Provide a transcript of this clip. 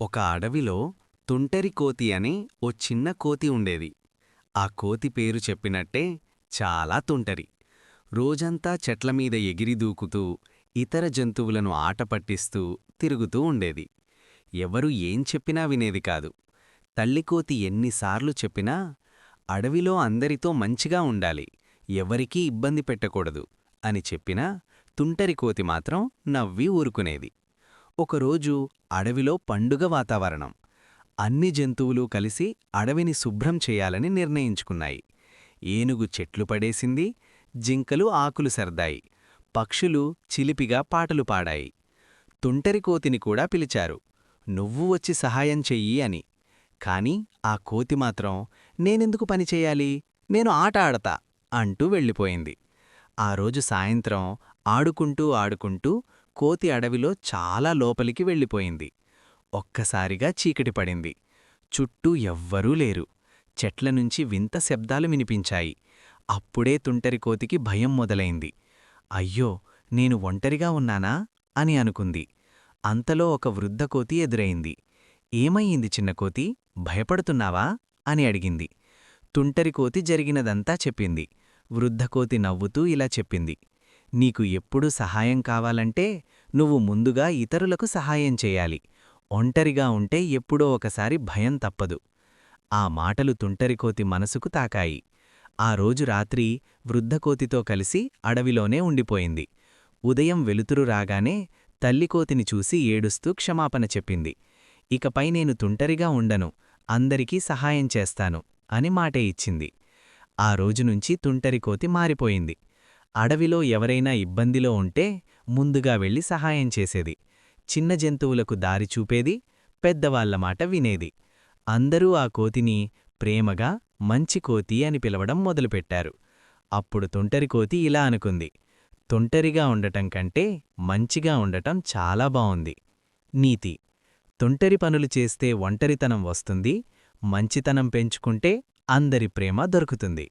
ఒక అడవిలో తుంటరి కోతి అని ఓ చిన్న కోతి ఉండేది. ఆ కోతి పేరు చెప్పినట్టే చాలా తుంటరి. రోజంతా చెట్లమీద ఎగిరి దూకుతూ ఇతర జంతువులను ఆట పట్టిస్తూ తిరుగుతూ ఉండేది. ఎవరు ఏం చెప్పినా వినేది కాదు. తల్లికోతి ఎన్నిసార్లు చెప్పినా అడవిలో అందరితో మంచిగా ఉండాలి ఎవరికీ ఇబ్బంది పెట్టకూడదు అని చెప్పినా తుంటరి కోతి మాత్రం నవ్వి ఊరుకునేది. ఒకరోజు అడవిలో పండుగ వాతావరణం. అన్ని జంతువులు కలిసి అడవిని శుభ్రం చేయాలని నిర్ణయించుకున్నాయి. ఏనుగు చెట్లు పడేసింది జింకలు ఆకులు సర్దాయి పక్షులు చిలిపిగా పాటలు పాడాయి. తుంటరికోతిని కూడా పిలిచారు నువ్వు వచ్చి సహాయం చెయ్యి అని. కాని ఆ కోతి మాత్రం నేనెందుకు పనిచేయాలి నేను ఆట ఆడతా అంటూ వెళ్ళిపోయింది. ఆ రోజు సాయంత్రం ఆడుకుంటూ ఆడుకుంటూ కోతి అడవిలో చాలా లోపలికి వెళ్ళిపోయింది. ఒక్కసారిగా చీకటి పడింది. చుట్టూ ఎవ్వరూ లేరు. చెట్లనుంచి వింత శబ్దాలు వినిపించాయి. అప్పుడే తుంటరి కోతికి భయం మొదలైంది. అయ్యో నేను ఒంటరిగా ఉన్నానా? అని అనుకుంది. అంతలో ఒక వృద్ధ కోతి ఎదురైంది. ఏమయ్యింది చిన్న కోతి? భయపడుతున్నావా? అని అడిగింది. తుంటరి కోతి జరిగినదంతా చెప్పింది. వృద్ధకోతి నవ్వుతూ ఇలా చెప్పింది. నీకు ఎప్పుడు సహాయం కావాలంటే నువ్వు ముందుగా ఇతరులకు సహాయం చేయాలి. ఒంటరిగా ఉంటే ఎప్పుడో ఒకసారి భయం తప్పదు. ఆ మాటలు తుంటరికోతి మనసుకు తాకాయి. ఆ రోజు రాత్రి వృద్ధకోతితో కలిసి అడవిలోనే ఉండిపోయింది. ఉదయం వెలుతురు రాగానే తల్లికోతిని చూసి ఏడుస్తూ క్షమాపణ చెప్పింది. ఇకపై నేను తుంటరిగా ఉండను అందరికీ సహాయం చేస్తాను అని మాటే ఇచ్చింది. ఆ రోజునుంచి తుంటరికోతి మారిపోయింది. అడవిలో ఎవరైనా ఇబ్బందిలో ఉంటే ముందుగా వెళ్ళి సహాయం చేసేది. చిన్న జంతువులకు దారి చూపేది పెద్దవాళ్ళ మాట వినేది. అందరూ ఆ కోతిని ప్రేమగా మంచి కోతి అని పిలవడం మొదలుపెట్టారు. అప్పుడు తొంటరి కోతి ఇలా అనుకుంది తొంటరిగా ఉండటం కంటే మంచిగా ఉండటం చాలా బావుంది. నీతి. తొంటరి పనులు చేస్తే ఒంటరితనం వస్తుంది మంచితనం పెంచుకుంటే అందరి ప్రేమ దొరుకుతుంది.